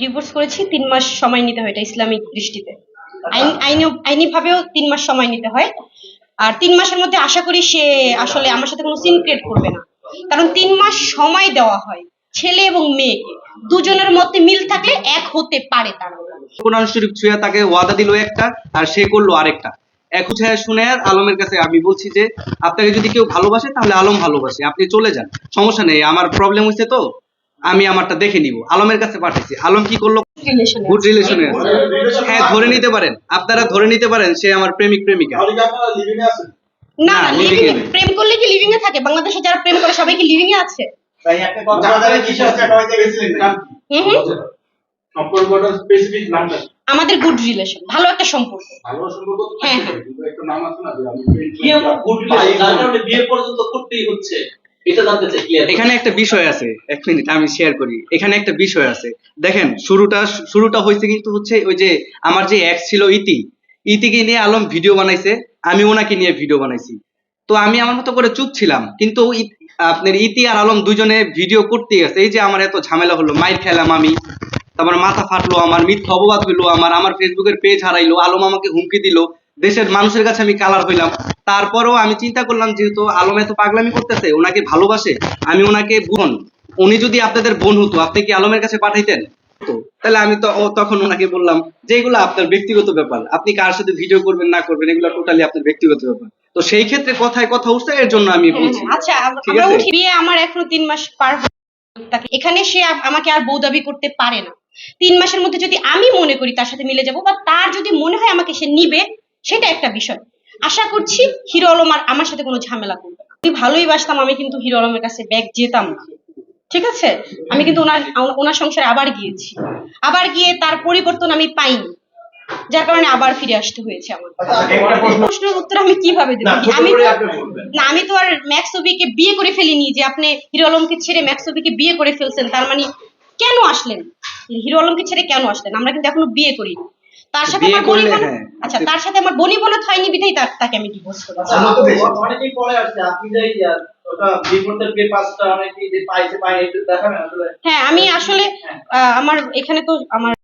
Divorce করেছি, তিন মাস সময় নিতে হয় এটা ইসলামিক দৃষ্টিতে। আইন আইনিভাবেও তিন মাস সময় নিতে হয়। আর তিন মাসের মধ্যে আশা করি সে আসলে আমার সাথে কোনো সিন ক্রিয়েট করবে না। কারণ তিন মাস সময় দেওয়া হয় ছেলে এবং মেয়েকে। দুজনের মধ্যে মিল থাকলে এক হতে পারে তারা। কোরআন শরীফ ছুঁয়ে তাকে ওয়াদা দিল একটা, আর সে করল আরেকটা। এক ছুঁয়ে শুনে আলমের কাছে আমি বলছি যে, আপনাকে যদি কেউ ভালোবাসে তাহলে আলম ভালোবাসে, আপনি চলে যান। সমস্যা নেই, আমার প্রবলেম হয়েছে তো। আমি আমারটা দেখে নিব। আলমের কাছে পাঠিয়েছি। আলম কি করল? গুড রিলেশনে আছে। হ্যাঁ ধরে নিতে পারেন। আপনারা ধরে নিতে পারেন সে আমার প্রেমিক প্রেমিকা। তাহলে কি আপনারা লিভিং এ আছেন? না লিভিং। প্রেম করলে কি লিভিং এ থাকে? বাংলাদেশে যারা প্রেম করে সবাই কি লিভিং এ আছে? তাই একটা কথা আপনারা কিসে আছে হইতে গেছিলেন? নাম হুম হুম। সম্পর্কটা স্পেসিফিক নামটা আমাদের গুড রিলেশন ভালো একটা সম্পর্ক। ভালো সম্পর্ক হ্যাঁ, কিন্তু একটা নাম আছে না যে আমি গুড রিলেশন বিয়ে পর্যন্ত করতেই হচ্ছে। এখানে একটা বিষয় আছে, এক মিনিট, আমি শেয়ার করি। এখানে একটা বিষয় আছে। দেখেন, শুরুটা শুরুটা হয়েছে কিন্তু হচ্ছে ওই যে আমার যে এক্স ছিল ইতি। ইতিকে নিয়ে আলম ভিডিও বানাইছে, আমি ওনাকে নিয়ে ভিডিও বানাইছি। তো আমি আমার মতো করে চুপ ছিলাম, কিন্তু আপনার ইতি আর আলম দুজনে ভিডিও করতে গেছে এই যে আমার এত ঝামেলা হলো, মাইর খেলাম আমি। তারপর মাথা ফাটলো, আমার মিথ্যা অপবাদ হইল আমার আমার ফেসবুকের পেজ হারাইলো, আলম আমাকে হুমকি দিল। দেশের মানুষের কাছে আমি কালার হইলাম। তারপরেও আমি চিন্তা করলাম যেহেতু আলম এত পাগলামি করতেছে ওনাকে ভালোবাসে আমি ওনাকে বোন। উনি যদি আপনাদের বোন হতো আপনি কি আলমের কাছে পাঠাইতেন? তাহলে আমি তো তখন ওনাকে বললাম যে এগুলো আপনার ব্যক্তিগত ব্যাপার আপনি কার সাথে ভিডিও করবেন না করবেন এগুলো টোটালি আপনার ব্যক্তিগত ব্যাপার। তো সেই ক্ষেত্রে কথায় কথা উঠছে এর জন্য আমি বলছি। আচ্ছা আমরা উঠি বিয়ে আমার এখনও তিন মাস পার তাকে এখানে সে আমাকে আর বউ দাবি করতে পারে না। তিন মাসের মধ্যে যদি আমি মনে করি তার সাথে মিলে যাব বা তার যদি মনে হয় আমাকে সে নিবে সেটা একটা বিষয়। আশা করছি হিরো আলম আর আমার সাথে কোনো ঝামেলা করবে না। আমি ভালোই বাসতাম আমি কিন্তু হিরো আলমের কাছে ব্যাগ যেতাম না। ঠিক আছে? আমি কিন্তু ওনার ওনার সংসারে আবার গিয়েছি। আবার গিয়ে তার পরিবর্তন আমি পাইনি। যার কারণে আবার ফিরে আসতে হয়েছে আমার। প্রশ্নের উত্তর আমি কীভাবে দেবো? আমি। না আমি তো আর ম্যাক্সোবিকে বিয়ে করে ফেলিনি যে আপনি হিরো আলমকে ছেড়ে ম্যাক্সোবিকে বিয়ে করে ফেলছেন। তার মানে কেন আসলেন? হিরো আলমকে ছেড়ে কেন আসলেন? আমরা কিন্তু এখনও বিয়ে করিনি। তার সাথে আমার বলি হ্যাঁ। আচ্ছা তার সাথে আমার বনিবনত হয়নি বিধাই তার তাকে আমি ডিভোর্স করেছি আমার তো বেশি। অনেকেই পরে আসছে আপনি যে এই, আহ, ওটা বিয়ে করতে গিয়ে পাঁচটা অনেকেই যে পাইছে পাই একটু দেখাবেন আসলে হ্যাঁ আমি আসলে আহ, আমার এখানে তো আমার